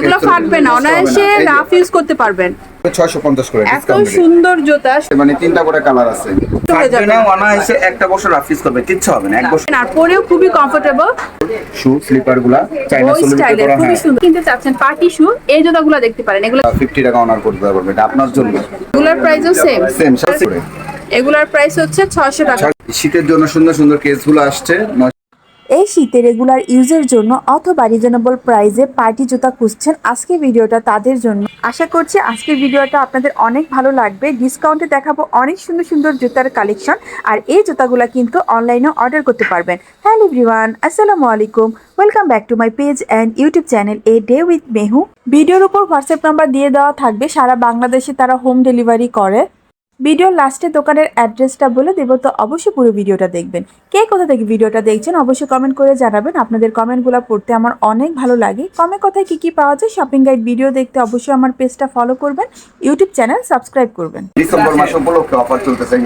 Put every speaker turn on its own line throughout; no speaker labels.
এগুলো ফাটবে না অনায়াসে রাফ ইউজ করতে পারবেন।
ছয়শো পঞ্চাশ করে
এত সুন্দর জুতা।
মানে তিনটা করে কালার আছে।
যাবে।
না অনায়াসে একটা বছর রাফিস করবে কিচ্ছু হবে না এক বছর।
আর পরেও খুবই কমফোর্টেবল
শু স্লিপারগুলা চাইনা
স্টাইলের
করা
খুবই সুন্দর। কিনতে চাচ্ছেন পার্টি শু এই জুতাগুলো দেখতে পারেন। এগুলো
ফিফটি টাকা অনার করতে পারবেন এটা আপনার জন্য।
এগুলোর প্রাইসও সেম
সেম করে।
প্রাইস হচ্ছে ছয়শো টাকা।
শীতের জন্য সুন্দর সুন্দর কেসগুলো আসছে
এই শীতে রেগুলার ইউজের জন্য অথবা রিজনেবল প্রাইসে পার্টি জুতা খুঁজছেন আজকের ভিডিওটা তাদের জন্য। আশা করছি আজকের ভিডিওটা আপনাদের অনেক ভালো লাগবে। ডিসকাউন্টে দেখাবো অনেক সুন্দর সুন্দর জুতার কালেকশন আর এই জুতাগুলো কিন্তু অনলাইনে অর্ডার করতে পারবেন। হ্যালো এভরিওয়ান আসসালামু আলাইকুম। Welcome back to my page and YouTube channel a day with Mehu ভিডিওর উপর হোয়াটসঅ্যাপ নাম্বার দিয়ে দেওয়া থাকবে। সারা বাংলাদেশে তারা হোম ডেলিভারি করে। ভিডিওর লাস্টে দোকানের অ্যাড্রেসটা বলে দেবো তো অবশ্যই পুরো ভিডিওটা দেখবেন। কে কোথা থেকে ভিডিওটা দেখছেন অবশ্যই কমেন্ট করে জানাবেন। আপনাদের কমেন্টগুলো পড়তে আমার অনেক ভালো লাগে। কমে কথায় কী কী পাওয়া যায় শপিং গাইড ভিডিও দেখতে অবশ্যই আমার পেজটা ফলো করবেন। ইউটিউব চ্যানেল সাবস্ক্রাইব করবেন।
ডিসেম্বর মাস উপলক্ষে অফার চলতেছে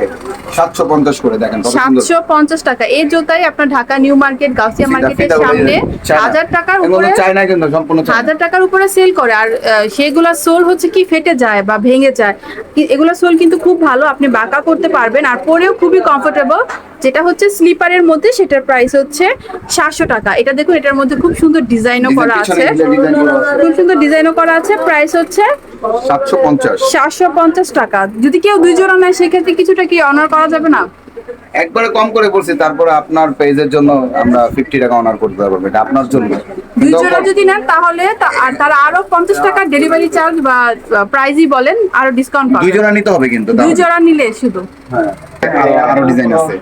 সাতশো পঞ্চাশ করে দেখেন কত সুন্দর।
সাতশো পঞ্চাশ টাকা। এই জুতাই আপনার ঢাকা নিউ মার্কেট গাউসিয়া মার্কেটের সামনে
চায়না।
হাজার টাকার
এগুলো
উপরে
চায়না কিন্তু সম্পূর্ণ চায়না।
হাজার টাকার উপরে সেল করে। আর সেগুলা সোল হচ্ছে কি ফেটে যায় বা ভেঙে যায়। এগুলা সোল কিন্তু খুব ভালো আপনি বাঁকা করতে পারবেন আর পরেও খুবই কমফোর্টেবল যেটা হচ্ছে স্লিপারের মধ্যে সেটার প্রাইস হচ্ছে সাতশো টাকা। এটা দেখুন এটার মধ্যে খুব সুন্দর ডিজাইনও করা আছে। খুব সুন্দর ডিজাইনও করা আছে প্রাইস হচ্ছে
সাতশো পঞ্চাশ।
সাতশো পঞ্চাশ টাকা। যদি কেউ দুইজন জোড়া নেয় সেক্ষেত্রে কিছুটা কি অনার করা যাবে না?
একবারে কম করে বলছি তারপরে আপনার পেজের জন্য আমরা ফিফটি টাকা অনার করতে পারব এটা আপনার জন্য।
দুই জোড়া যদি নেন তাহলে তার আরও পঞ্চাশ টাকা ডেলিভারি চার্জ বা প্রাইজই বলেন আরও ডিসকাউন্ট
দুই
পাবে
জোড়া নিতে হবে কিন্তু
দুই। জোড়া নিলে শুধু।
হ্যাঁ। আরো- আরও ডিজাইন আছে।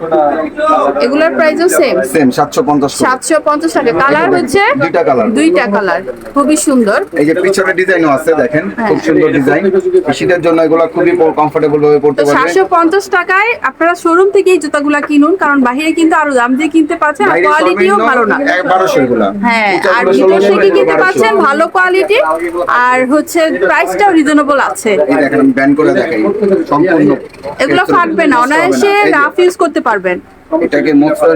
এগুলোর প্রাইসও সেম
সেম সাতশো পঞ্চাশ করে।
সাতশো পঞ্চাশ টাকা। কালার হচ্ছে
দুইটা কালার
দুইটা কালার খুবই সুন্দর।
এই যে পিছনে ডিজাইনও আছে দেখেন
হ্যাঁ।
খুব সুন্দর ডিজাইন শীতের জন্য এগুলো খুবই কমফোর্টেবল ভাবে পড়তে পারবে।
সাতশো পঞ্চাশ টাকায় আপনারা শোরুম থেকেই জুতাগুলা কিনুন কারণ বাইরে কিন্তু আরও দাম দিয়ে কিনতে পারছেন আর কোয়ালিটিও ভালো না।
এক বারোশো এগুলা।
হ্যাঁ আর ভিতর থেকে কিনতে
1200
পাচ্ছেন ভালো কোয়ালিটি আর হচ্ছে প্রাইসটাও রিজনেবল আছে।
এই দেখেন ব্যান করে দেখাই। সম্পূর্ণ
এগুলো ফাটবে না। অনায়াসে রাফ ইউজ করতে পারবেন।
এটাকে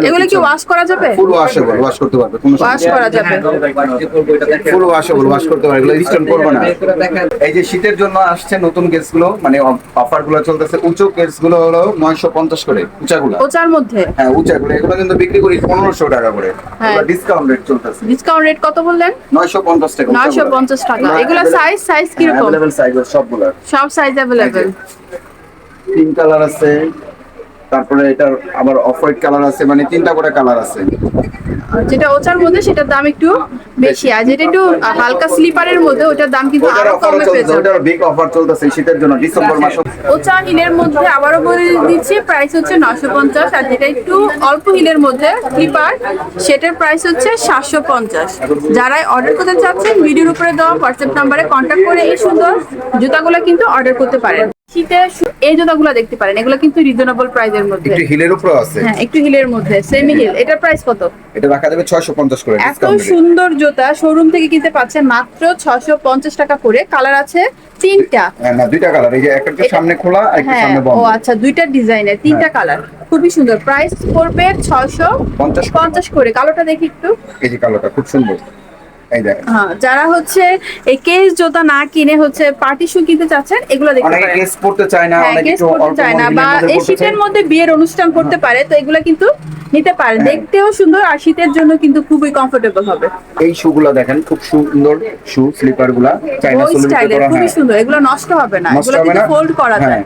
এগুলো কি ওয়াশ করা যাবে?
ফুল ওয়াশেবল ওয়াশ করতে পারবে কোনো
ওয়াশ করা যাবে।
ফুল ওয়াশেবল ওয়াশ করতে পারবে এগুলো রিটার্ন করবে না। এই যে শীতের জন্য আসছে নতুন কেসগুলো মানে অফারগুলো চলতেছে উঁচু কেসগুলো হলো নয়শো পঞ্চাশ করে উঁচা গুলো
ওচার মধ্যে?
হ্যাঁ উঁচা গুলো এগুলো কিন্তু বিক্রি করি পনেরোশো টাকা করে।
হ্যাঁ।
ডিসকাউন্ট রেট চলতেছে।
ডিসকাউন্ট রেট কত বললেন?
নয়শো পঞ্চাশ টাকা
নয়শো পঞ্চাশ টাকা। এগুলো সাইজ সাইজ কীরকম?
অ্যাভেলেবেল সাইজ সবগুলো।
সব সাইজ অ্যাভেলেবেল
পিঙ্ক কালার আছে। তারপরে এটার আবার অফ হোয়াইট কালার আছে মানে তিনটা করে কালার আছে।
যেটা ওচার মধ্যে সেটার দাম একটু বেশি আর যেটা একটু হালকা স্লিপারের মধ্যে ওটার দাম কিন্তু
আরও
কমে পেয়ে যাবে।
ওটার বিগ অফার চলতেছে শীতের জন্য ডিসেম্বর মাসে।
ওচা হিলের মধ্যে আবারও বলে দিচ্ছি প্রাইস হচ্ছে নশো পঞ্চাশ আর যেটা একটু অল্প হিলের মধ্যে স্লিপার সেটার প্রাইস হচ্ছে সাতশো পঞ্চাশ। যারাই অর্ডার করতে চাচ্ছেন ভিডিওর উপরে দেওয়া হোয়াটসঅ্যাপ নাম্বারে কন্ট্যাক্ট করে এই সুন্দর জুতাগুলো কিন্তু অর্ডার করতে পারেন। শীতে এই জুতাগুলো দেখতে পারেন এগুলো কিন্তু রিজনেবল প্রাইসের মধ্যে।
একটু হিলের উপরে আছে।
হ্যাঁ একটু হিলের মধ্যে সেমি হিল এটার প্রাইস কত?
এটা রাখা যাবে ছয়শো পঞ্চাশ করে
এত সুন্দর জুতা শোরুম থেকে কিনতে পাচ্ছেন মাত্র ছশো পঞ্চাশ টাকা করে। কালার আছে তিনটা।
হ্যাঁ না দুইটা কালার এই যে একটা সামনে খোলা আর একটা
হ্যাঁ
সামনে
ও আচ্ছা দুইটা ডিজাইনের তিনটা কালার খুবই সুন্দর। প্রাইস পড়বে ছয়শো
পঞ্চাশ করে।
পঞ্চাশ করে। কালোটা দেখি একটু।
এই যে কালোটা খুব সুন্দর।
হ্যাঁ যারা হচ্ছে এই কেস জুতা না কিনে হচ্ছে পার্টি শু কিনতে চাচ্ছেন এগুলো দেখতে পারেন।
কেস পড়তে চায় না
হ্যাঁ
অনেকে
কেস
একটু
চায় না বা এই শীতের মধ্যে বিয়ের অনুষ্ঠান করতে পারে তো এগুলো কিন্তু নিতে
হ্যাঁ।
দেখতেও সুন্দর আর শীতের জন্য কিন্তু খুবই কমফোর্টেবল হবে।
এই শু গুলা দেখেন খুব সুন্দর শু স্লিপারগুলা। চাইনা সোলের
খুবই
হ্যাঁ।
সুন্দর এগুলো নষ্ট হবে না এগুলো কিন্তু ফোল্ড করা
হ্যাঁ।
যায়।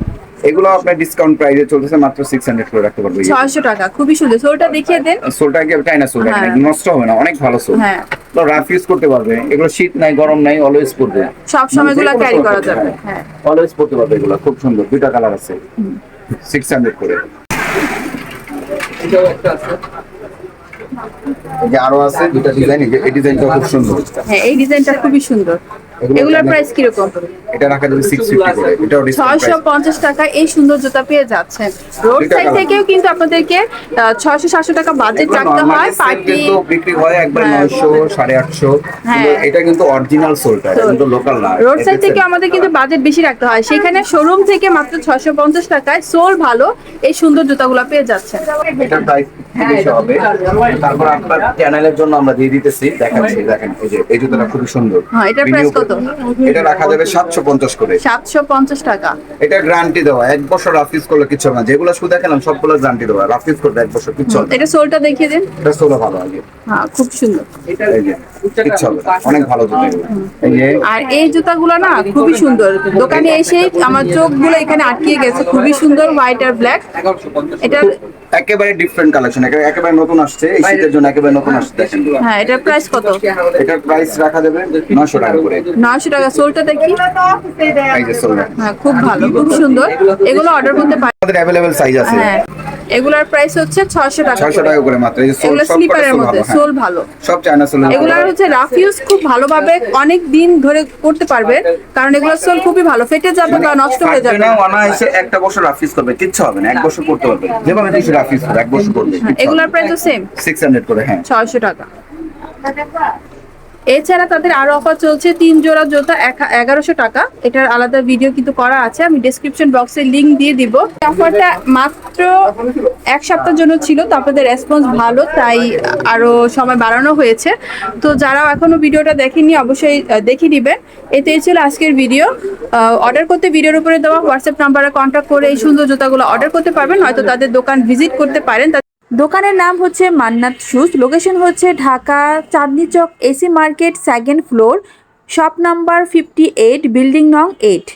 এগুলো আপনার ডিসকাউন্ট প্রাইসে চলতেছে মাত্র 600 করে রাখতে পারবে।
ছয়শো টাকা খুবই সুন্দর। সোলটা দেখিয়ে দেন।
সোলটা কি চাইনা সোল?
হ্যাঁ।
নষ্ট হবে না অনেক ভালো সোল।
হ্যাঁ।
তো রাফ ইউজ করতে পারবে। এগুলো শীত নাই গরম নাই অলওয়েজ পরবে
সব সময় এগুলো ক্যারি করা যাবে
হ্যাঁ।
হ্যাঁ।
অলওয়েজ পরতে পারবে এগুলো খুব সুন্দর। দুইটা কালার আছে। 600 করে। এই যে আরও আছে দুইটা ডিজাইন এই ডিজাইনটা খুব সুন্দর।
হ্যাঁ এই ডিজাইনটা খুবই সুন্দর। এগুলোর? প্রাইস কীরকম?
এটা রাখা যাবে 650 করে। এটাও ডিসকাউন্ট
ছয়শো পঞ্চাশ টাকা এই সুন্দর জুতা পেয়ে যাচ্ছেন। রোড সাইড থেকেও কিন্তু আপনাদেরকে ছয়শো সাতশো টাকা বাজেট রাখতে হয় পার্টি
কিন্তু বিক্রি হয় একবার
হ্যাঁ।
900 850
হ্যাঁ।
এটা কিন্তু অরিজিনাল সোলটা এটা কিন্তু লোকাল না।
রোড সাইড থেকে আমাদের কিন্তু বাজেট বেশি রাখতে হয়। সেখানে শোরুম থেকে মাত্র ছয়শো পঞ্চাশ টাকায় সোল ভালো এই সুন্দর জুতাগুলো পেয়ে যাচ্ছেন।
এটার প্রাইস বেশি হবে। তারপর আপনার চ্যানেলের জন্য আমরা দিয়ে দিতেছি। দেখাচ্ছি দেখেন এই যে এই জুতোটা খুবই সুন্দর।
হ্যাঁ, এটার price কত?
এটা রাখা যাবে সাতশো পঞ্চাশ করে।
সাতশো পঞ্চাশ টাকা।
এটা গ্যারান্টি দেওয়া। এক বছর রাফিস করলে কিছু না। যেগুলো শুধু দেখালাম সবগুলো গ্যারান্টি দেওয়া। রাফিস করবে এক বছর কিচ্ছু হবে
এটা সোলটা দেখিয়ে দিন।
এটা সোলো ভালো আগে।
হ্যাঁ খুব সুন্দর।
এই যে হবে অনেক ভালো জুতো এই যে
আর এই জুতাগুলো না খুবই সুন্দর। দোকানে এসে আমার চোখগুলো এখানে আটকে গেছে। খুবই সুন্দর হোয়াইট আর ব্ল্যাক এটা
একেবারে ডিফারেন্ট কালেকশন একেবারে নতুন আসছে এই শীতের জন্য একেবারে নতুন আসছে দেখেন।
হ্যাঁ এটার প্রাইস কত?
এটার প্রাইস রাখা যাবে 900 টাকা করে।
900 টাকা। সোলটা দেখি
এই যে সোলো
হ্যাঁ খুব ভালো খুব সুন্দর। এগুলো অর্ডার করতে পারেন
আমাদের অ্যাভেলেবেল সাইজ আছে।
হ্যাঁ। এগুলার প্রাইস হচ্ছে ছশো টাকা
ছয়শো টাকা করে মাত্র। এই সোল
স্লিপারের মধ্যে
ভালো হ্যাঁ।
সোল ভালো।
সব চায়না সোল
এগুলার হচ্ছে রাফ ইউজ খুব ভালোভাবে অনেক দিন ধরে করতে পারবে কারণ এগুলোর সোল খুবই ভালো ফেটে যাবে বা নষ্ট হয়ে যাবে।
না অনায়াসে একটা বছর রাফিস করবে কিচ্ছু হবে না এক বছর করতে পারবে
যেভাবে খুশি রাফিস এক বছর করবে
এগুলার প্রাইসও সেম
সিক্স হান্ড্রেড করে হ্যাঁ।
ছয়শো টাকা। এছাড়া তাদের আরও অফার চলছে তিন জোড়া জুতা এগারোশো টাকা। এটার আলাদা ভিডিও কিন্তু করা আছে, আমি ডেসক্রিপশন বক্সে লিংক দিয়ে দিব। অফারটা মাত্র এক সপ্তাহের জন্য ছিল, তো আপনাদের রেসপন্স ভালো, তাই আরও সময় বাড়ানো হয়েছে। তো যারা এখনও ভিডিওটা দেখেনি অবশ্যই দেখে নেবেন। এতে ছিল আজকের ভিডিও অর্ডার করতে ভিডিওর উপরে দেওয়া হোয়াটসঅ্যাপ নাম্বারে কন্ট্যাক্ট করে এই সুন্দর জুতাগুলো অর্ডার করতে পারবেন। হয়তো তাদের দোকান ভিজিট করতে পারেন
দোকানের নাম হচ্ছে মান্নাত শুজ। লোকেশন হচ্ছে Dhaka Chandni Chowk AC market second floor shop number fifty eight building নং এইট